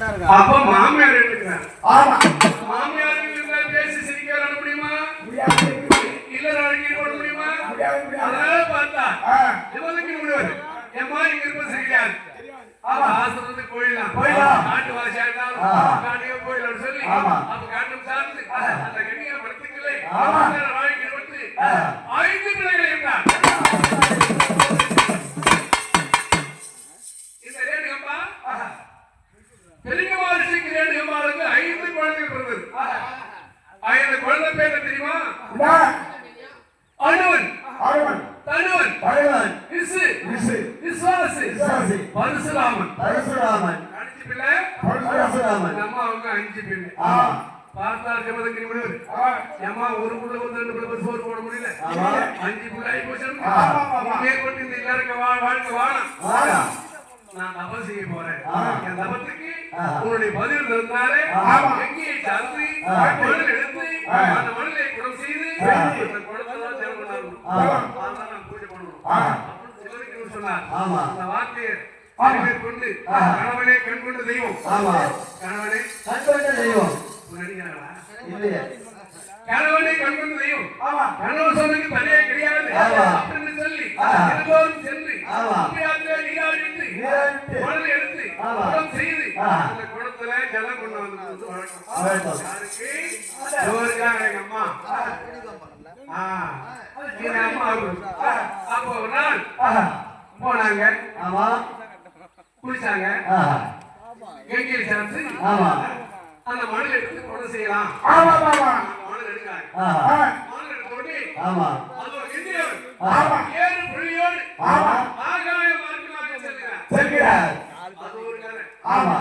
அப்ப மாமியார் இருக்கிறார் ஆமா. மாமியார் பேசி சிரிக்க விளையாட முடியுமா? இல்ல நாளைக்கு போட முடியுமா? அதனால பார்த்தா இவனுக்கு முடியாது. எம்மா இங்க இருப்ப சரியாது ஆசிரமத்துக்கு போயிடலாம். போயிடலாம். காட்டு வாசியா இருந்தாலும் ஆ. காட்டுக்கு போயிடலாம் சொல்லி ஆமா. அப்ப காட்டும் சார்ந்து அந்த கண்ணியை படுத்துக்கலே. வாழ்க்கை ஐந்து குழந்தை பேர் தெரியுமா? இதா, அனுவன். ஆழ்வன், தனுவன். விசுவாசி, பரசுராமன். பரசுராமன், அஞ்சு பிள்ளை. பரசுராமன். நம்ம அவங்க அஞ்சு பிள்ளை ஆ, பார்த்தா ஜமதகிரி முடிவு ஏமா ஒரு புள்ள வந்து ரெண்டு புள்ள சோறு போட முடியல. அஞ்சு புள்ள ஆகி போச்சு. மேற்கொண்டு இந்த எல்லாருக்கும் வாழ்க்கை வாடா. நான் தபம் செய்ய போறேன். என் தபத்துக்கு. உன்னுடைய பதில் இருந்தாலே ஆமா. எங்கேயே சார்ந்து ஆ. மணல் எடுத்து ஆ. அந்த மணலை குடம் செய்து. அந்த தான் ஜெபம் பண்ணணும். அதான் நான் பூஜை பண்ணணும் ஆ. அப்படின்னு சிவனுக்கு சொன்னார் ஆமா. அந்த வார்த்தையை ஆமா. கொண்டு ஆ. கணவனே கண் கொண்டு தெய்வம் கண்கொண்ட தெய்வம். நடிக்கிறாங்களா இல்லையே. கணவனை கண் கொண்டு தெய்வம் ஆமா. கணவன் சொன்னது தனியே கிடையாது ஆமா. அப்படின்னு சொல்லி சென்று அந்த குடத்துல ஜலம் கொண்டு வந்து எங்க அம்மா ஆ. எங்க அம்மா அவரு. அப்போ ஒரு நாள் ஆஹா. போனாங்க ஆமா. குளிச்சாங்க. கங்கையில் சேர்ந்து ஆமா. அந்த மணல் எடுத்து குடம் செய்யலாம் ஆமா, ஆமா. மணல் எடுக்காங்க மணல் எடுத்த ஆமா. அது ஒரு ஆமா. ஏறு புள்ளியோடு ஆமா. ஆகாய மார்க்கமாக செல்கிறார் செல்கிறார். இது.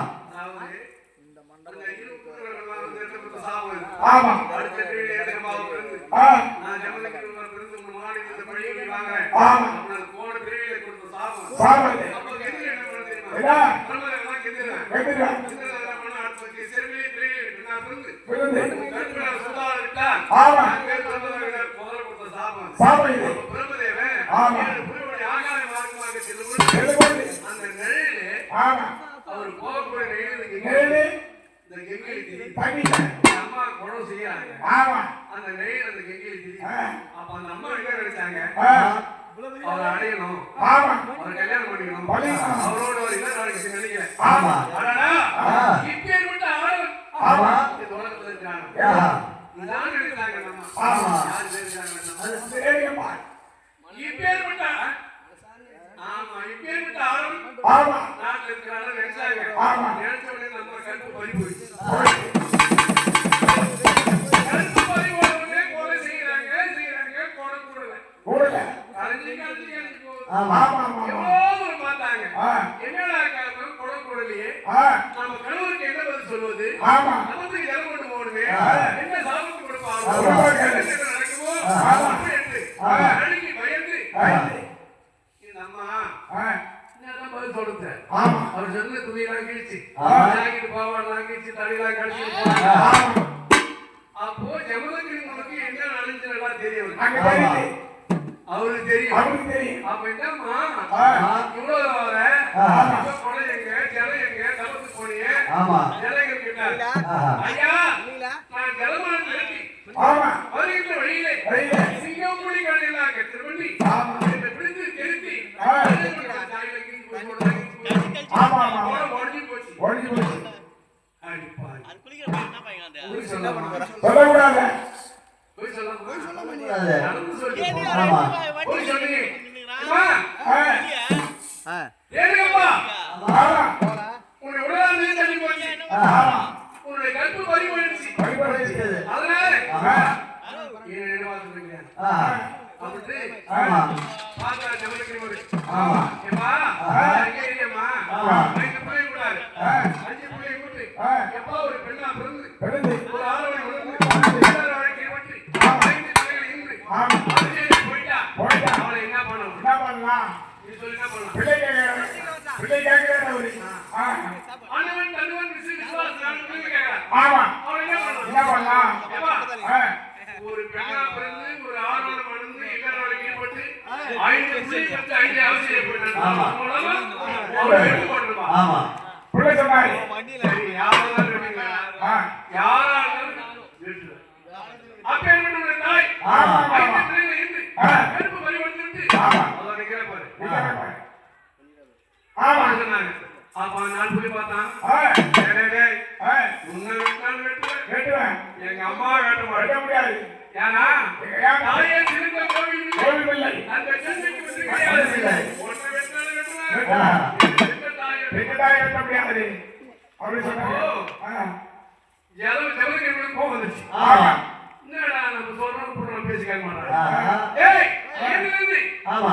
ஆமா. அடுத்த கீழே பிறந்து ஆ, நான் பிறந்து வாங்குறேன் ஆமா. அவனுக்கு போன பிரிவில கொடுத்த சாபம் சாபம் இது. என்ன பண்ண தெரியுமா என்ன? பிரம்மதேவன் கெதிரன் கேட்கிறார். கெதிரன் பண்ண நான் பிறந்து விழுந்து. ஆமா. நான் பேர் பிரம்மதேவன் முதல்ல கொடுத்த சாபம் சாபம் இது. அப்போ பிரம்மதேவன் ஆமா. ஏழு புலிகளுடைய ஆகாய மார்க்கமாக செல்லும் பொழுது செல்லும்போது. அந்த நிழலிலே ஆமா. அவர் நிழல் இந்த. தண்ணியில. இந்த அம்மா குடம் செய்யறாங்க ஆமா. அந்த நிழல் அந்த. ஆ. அப்ப அந்த அம்மா என்ன நினைச்சாங்க அவரை அடையணும் ஆமா. அவரை கல்யாணம் பண்ணிக்கணும். அவரோட ஒரு இல்ல நாளைக்கு நினைக்கல ஆமா. அடடா. இப்பேற்பட்ட ஆளவன் ஆமா. இந்த உலகத்துல இருக்காங்க. இதான் நினைச்சாங்க நம்ம ஆமா. யார் நினைச்சாங்க அது ஆமா. ஆமா. நினைச்ச உடனே நம்ம போயிடுச்சு என்ன ஆமா. நமக்கு ஜலம் கொண்டு போகணுமே ஆ. என்ன சாபத்து கொடுப்பாங்க ஆமா. என்ன நடக்குமோ ஆமா. அப்படி என்று ஆமா. அழுகி பயந்து பயந்து. இது அம்மா ஆ, ஆமா. அவர் சொன்ன துணியெல்லாம் கிழிச்சு. ஜாக்கெட் பாவாடெல்லாம் கிழிச்சு தலையெல்லாம் கழிச்சு. அப்போ நமக்கு என்ன தெரியும் தெரியுது. அவருக்கு தெரியும் அவருக்கு தெரியும். அப்ப என்னம்மா ஆ, இவ்வளவு வர கொலை எங்க ஜலம் எங்க ஆமா. ஜனங்கள் கேட்டார் ஆஹா. ஐயா நான் ஜலமான. வருகின்ற வழியிலே. சிங்கம் பண்ணி ஆமா. என்னை பிடித்து திருத்தி ஆ. தாயில கிழிச்சு போய் போடுறாங்க. ஆமா, ஆமா. போன உடஞ்சி போச்சு ஒழிஞ்சு போச்சு. அடிப்பாய் அது குளிக்கிற பையன் என்ன பையன் அது? பொய் சொல்லாமா சொல்லக்கூடாது. பொய் சொல்லாமா சொல்லக்கூடாது. நடந்து சொல்லி ஏன் நீ போ. அவரை ஆமா. எடுத்து வா, பொய் வண்டி சொன்னீங்க நின்னுக்கிறான். அம்மா, ஆ, இல்லையா? ஆமா. ஆமா. அதனால ஆமா. என்ன என்ன பண்ணலாம் பிள்ளை கேட்கிறாரு. அவரு. ஆமா. என்ன என்ன பண்ணலாம் ஒரு பெண்ணா பிறந்து ஒரு ஆணோட மணந்து எல்லார் வாழ்க்கையை ஈடுபட்டு ஐந்து பிள்ளை பெற்று ஐந்து அவசியம் ஆமா. பிள்ளை சொன்னாரு. யாரா இருந்தாலும். அப்பேற்பட்ட ஒரு தாய் ஆமா, ஆமா. ஐந்து பிள்ளைகள் இருந்து ஆ. அப்ப நான் போய் பார்த்தான் உன்னை வெட்டினாலும் வெட்டுவேன். வெட்டுவேன். எங்க அம்மா வெட்ட வெட்ட முடியாது. ஏன்னா தாயே சிறந்த கோவில் கோவில் இல்லை. அந்த ஜென்மத்துக்கு கிடையாது. உன்னை வெட்டினாலும் வெட்டுவேன். வெட்ட முடியாது. அப்படி சொன்னாங்க. கோவம் வந்துச்சு. என்னடா நம்ம சொல்றோம் மாட்டாங்க. ஏய், ஆமா.